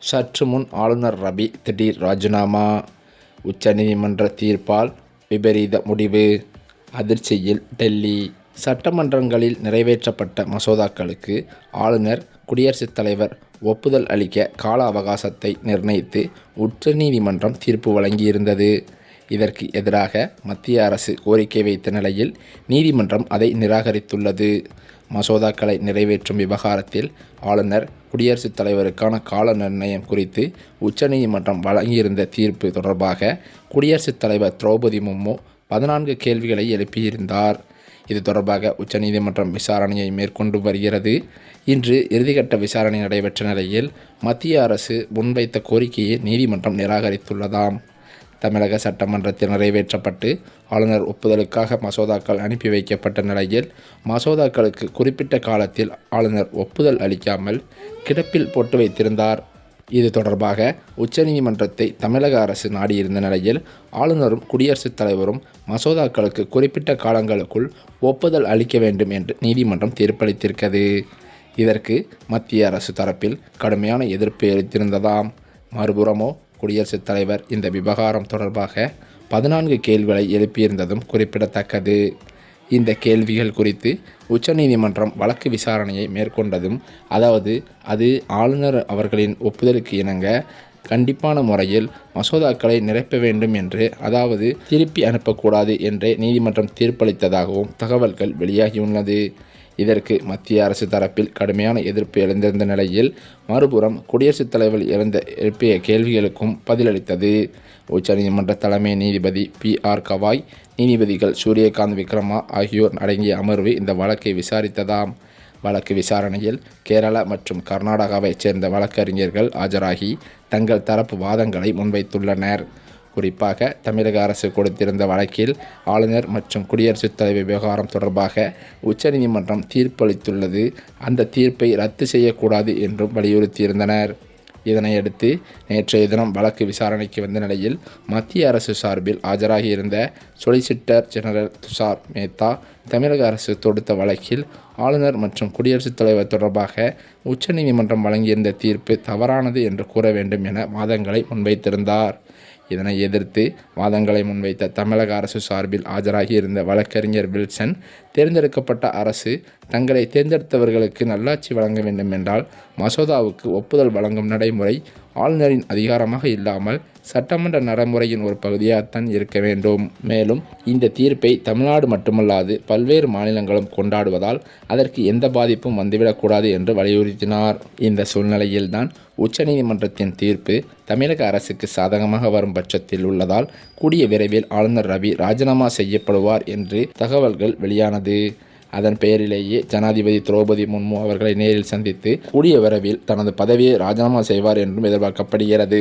சற்று முன் ஆளுநர் ரவி திடீர் ராஜினாமா. உச்சநீதிமன்ற தீர்ப்பால் விபரீத முடிவு. அதிர்ச்சியில் டெல்லி. சட்டமன்றங்களில் நிறைவேற்றப்பட்ட மசோதாக்களுக்கு ஆளுநர் குடியரசுத் தலைவர் ஒப்புதல் அளிக்க கால அவகாசத்தை நிர்ணயித்து உச்சநீதிமன்றம் தீர்ப்பு வழங்கியிருந்தது. இதற்கு எதிராக மத்திய அரசு கோரிக்கை வைத்த நிலையில் நீதிமன்றம் அதை நிராகரித்துள்ளது. மசோதாக்களை நிறைவேற்றும் விவகாரத்தில் ஆளுநர் குடியரசுத் தலைவருக்கான கால நிர்ணயம் குறித்து உச்சநீதிமன்றம் வழங்கியிருந்த தீர்ப்பு தொடர்பாக குடியரசுத் தலைவர் திரௌபதி முர்மு பதினான்கு கேள்விகளை எழுப்பியிருந்தார். இது தொடர்பாக உச்சநீதிமன்றம் விசாரணையை மேற்கொண்டு வருகிறது. இன்று இறுதிக்கட்ட விசாரணை நடைபெற்ற நிலையில் மத்திய அரசு முன்வைத்த கோரிக்கையை நீதிமன்றம் நிராகரித்துள்ளதாம். தமிழக சட்டமன்றத்தில் நிறைவேற்றப்பட்டு ஆளுநர் ஒப்புதலுக்காக மசோதாக்கள் அனுப்பி வைக்கப்பட்ட நிலையில் மசோதாக்களுக்கு குறிப்பிட்ட காலத்தில் ஆளுநர் ஒப்புதல் அளிக்காமல் கிடப்பில் போட்டு வைத்திருந்தார். இது தொடர்பாக உச்சநீதிமன்றத்தை தமிழக அரசு நாடியிருந்த நிலையில் ஆளுநரும் குடியரசுத் தலைவரும் மசோதாக்களுக்கு குறிப்பிட்ட காலங்களுக்குள் ஒப்புதல் அளிக்க வேண்டும் என்று நீதிமன்றம் தீர்ப்பளித்திருக்கிறது. இதற்கு மத்திய அரசு தரப்பில் கடுமையான எதிர்ப்பு எழுத்திருந்ததாம். மறுபுறமோ குடியரசுத் தலைவர் இந்த விவகாரம் தொடர்பாக பதினான்கு கேள்விகளை எழுப்பியிருந்ததும் குறிப்பிடத்தக்கது. இந்த கேள்விகள் குறித்து உச்சநீதிமன்றம் வழக்கு விசாரணையை மேற்கொண்டதும் அதாவது அது ஆளுநர் அவர்களின் ஒப்புதலுக்கு இணங்க கண்டிப்பான முறையில் மசோதாக்களை நிரப்ப வேண்டும் என்று அதாவது திருப்பி அனுப்பக்கூடாது என்றே நீதிமன்றம் தீர்ப்பளித்ததாகவும் தகவல்கள் வெளியாகியுள்ளது. இதற்கு மத்திய அரசு தரப்பில் கடுமையான எதிர்ப்பு எழுந்திருந்த நிலையில் மறுபுறம் குடியரசுத் தலைவர் எழுந்த எழுப்பிய கேள்விகளுக்கும் பதிலளித்தது. உச்சநீதிமன்ற தலைமை நீதிபதி பி. ஆர். கவாய் நீதிபதிகள் சூரியகாந்த் விக்ரமா ஆகியோர் அடங்கிய அமர்வு இந்த வழக்கை விசாரித்ததாம். வழக்கு விசாரணையில் கேரளா மற்றும் கர்நாடகாவைச் சேர்ந்த வழக்கறிஞர்கள் ஆஜராகி தங்கள் தரப்பு வாதங்களை முன்வைத்துள்ளனர். குறிப்பாக தமிழக அரசு கொடுத்திருந்த வழக்கில் ஆளுநர் மற்றும் குடியரசுத் தலைவர் விவகாரம் தொடர்பாக உச்சநீதிமன்றம் தீர்ப்பளித்துள்ளது. அந்த தீர்ப்பை ரத்து செய்யக்கூடாது என்றும் வலியுறுத்தியிருந்தனர். இதனையடுத்து நேற்றைய தினம் வழக்கு விசாரணைக்கு வந்த நிலையில் மத்திய அரசு சார்பில் ஆஜராகியிருந்த சொலிசிட்டர் ஜெனரல் துஷார் மேத்தா தமிழக அரசு தொடுத்த வழக்கில் ஆளுநர் மற்றும் குடியரசுத் தலைவர் தொடர்பாக உச்சநீதிமன்றம் வழங்கியிருந்த தீர்ப்பு தவறானது என்று கூற வேண்டும் என வாதங்களை முன்வைத்திருந்தார். இதனை எதிர்த்து வாதங்களை முன்வைத்த தமிழக அரசு சார்பில் ஆஜராகியிருந்த வழக்கறிஞர் வில்சன் தேர்ந்தெடுக்கப்பட்ட அரசு தங்களை தேர்ந்தெடுத்தவர்களுக்கு நல்லாட்சி வழங்க வேண்டும் என்றால் மசோதாவுக்கு ஒப்புதல் வழங்கும் நடைமுறை ஆளுநரின் அதிகாரமாக இல்லாமல் சட்டமன்ற நடைமுறையின் ஒரு பகுதியாகத்தான் இருக்க வேண்டும். மேலும் இந்த தீர்ப்பை தமிழ்நாடு மட்டுமல்லாது பல்வேறு மாநிலங்களும் கொண்டாடுவதால் அதற்கு எந்த பாதிப்பும் வந்துவிடக்கூடாது என்று வலியுறுத்தினார். இந்த சூழ்நிலையில்தான் உச்சநீதிமன்றத்தின் தீர்ப்பு தமிழக அரசுக்கு சாதகமாக வரும் பட்சத்தில் உள்ளதால் கூடிய விரைவில் ஆளுநர் ரவி ராஜினாமா செய்யப்படுவார் என்று தகவல்கள் வெளியானது. அதன் பெயரிலேயே ஜனாதிபதி திரௌபதி முர்மு அவர்களை நேரில் சந்தித்து கூடிய விரைவில் தனது பதவியை ராஜினாமா செய்வார் என்றும் எதிர்பார்க்கப்படுகிறது.